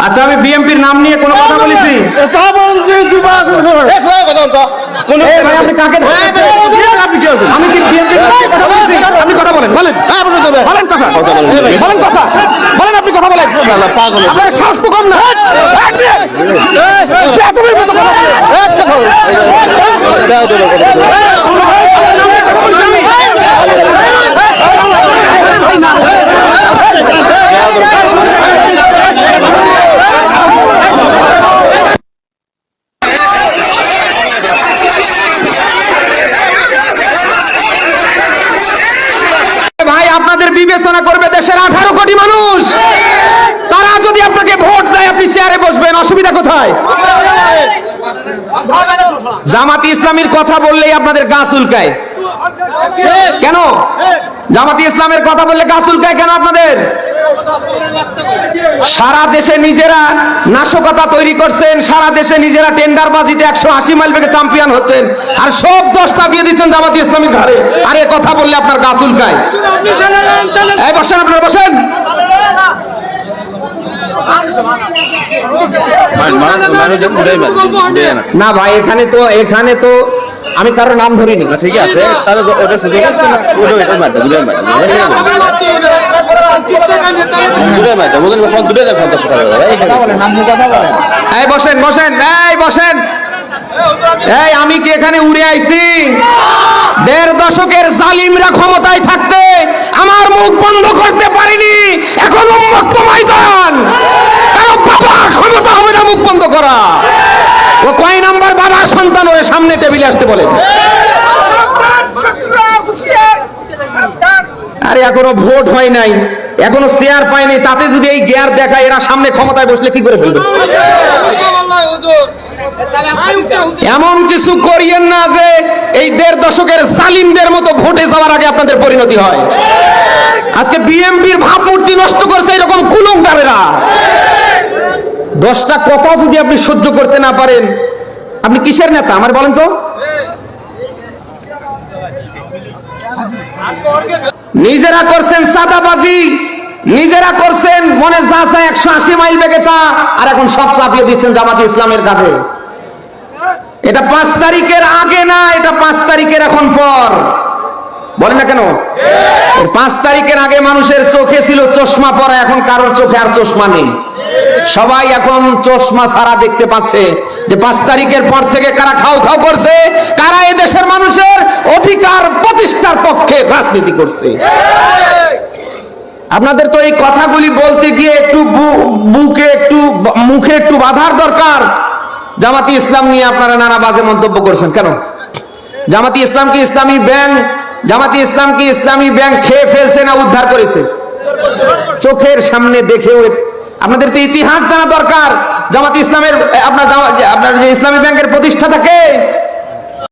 আচ্ছা আমি বিএমপির নাম নিয়ে কোনো কথা বলেছি আপনি কাকে আমি কি বিএমপির কথা বলেছি আপনি কথা বলেন বলেন হ্যাঁ বলেন কথা বলেন। কথা বলেন আপনি কথা বলেন শালা পাগল আপনার সাহস তো কম না মতো কথা বলেন। এক কথা বলেন। ভাই আপনাদের বিবেচনা করবে দেশের আঠারো কোটি মানুষ। তারা যদি আপনাকে ভোট দেয়, আপনি চেয়ারে বসবেন। অসুবিধা কোথায়? জামাতি ইসলামীর কথা বললেই আপনাদের গা চুলকায়। কেন? জামাতি ইসলামের কথা বললে গা চুলকায় কেন আপনাদের? সারা দেশে নিজেরা নাশকতা তৈরি করছেন, সারা দেশে নিজেরা টেন্ডার বাজিতে একশো আশি মাইল বেগে চ্যাম্পিয়ন হচ্ছেন, আর সব দশ চাপিয়ে দিচ্ছেন জামাতি ইসলামীর ঘরে আর এ কথা বললে আপনার গা চুলকায়। এই বসেন আপনারা বসেন। না ভাই এখানে তো এখানে তো আমি কারোর নাম ধরিনি। ঠিক আছে তাহলে ওটা মারতে মারতে বুঝলেন সব করা এই বসেন বসেন এই বসেন। এই, আমি কি এখানে উড়ে আইছি? দেড় দশকের জালিমরা ক্ষমতায় থাকতে আমার মুখ বন্ধ করতে পারিনি। এখন উন্মুক্ত ময়দান। কারও বাবা, ক্ষমতা হবে না মুখ বন্ধ করা। ও কয় নাম্বার বাবার সন্তান ওরে সামনে টেবিলে আসতে বলে। আরে, এখনও ভোট হয় নাই। এখনও চেয়ার পায়নি, তাতে যদি এই গিয়ার দেখায়, এরা সামনে ক্ষমতায় বসলে কি করে ফেলবে? এমন কিছু করিয়েন না যে এই দেড় দশকের সালিমদের মতো ভোটে যাওয়ার আগে আপনাদের পরিণতি হয়। আজকে বিএমপির ভাবমূর্তি নষ্ট করছে এরকম কুলঙ্গারেরা দশটা কথা যদি আপনি সহ্য করতে না পারেন, আপনি কিসের নেতা? আমার বলেন তো। নিজেরা করছেন সাদাবাজি নিজেরা করছেন, মনে যা একশো আশি মাইল বেগে তা, আর এখন সব চাপিয়ে দিচ্ছেন জামাতে ইসলামের কাঁধে। এটা পাঁচ তারিখের আগে না, এটা পাঁচ তারিখের এখন পর। বলেন না কেন? পাঁচ তারিখের আগে মানুষের চোখে ছিল চশমা পরা, এখন কারোর চোখে আর চশমা নেই। সবাই এখন চশমা সারা দেখতে পাচ্ছে যে পাঁচ তারিখের পর থেকে কারা খাও খাও করছে, কারা এই দেশের মানুষের অধিকার প্রতিষ্ঠার পক্ষে রাজনীতি করছে। আপনাদের তো এই কথাগুলি বলতে গিয়ে একটু বুকে একটু মুখে একটু বাধার দরকার। জামাতি ইসলাম নিয়ে আপনারা নানা বাজে মন্তব্য করছেন, কেন? জামাতি ইসলাম কি ইসলামী ব্যাংক জামাতি ইসলাম কি ইসলামী ব্যাংক খেয়ে ফেলছে না উদ্ধার করেছে? চোখের সামনে দেখেও আপনাদের তো ইতিহাস জানা দরকার। জামাতি ইসলামের আপনার আপনার যে ইসলামী ব্যাংকের প্রতিষ্ঠাতাকে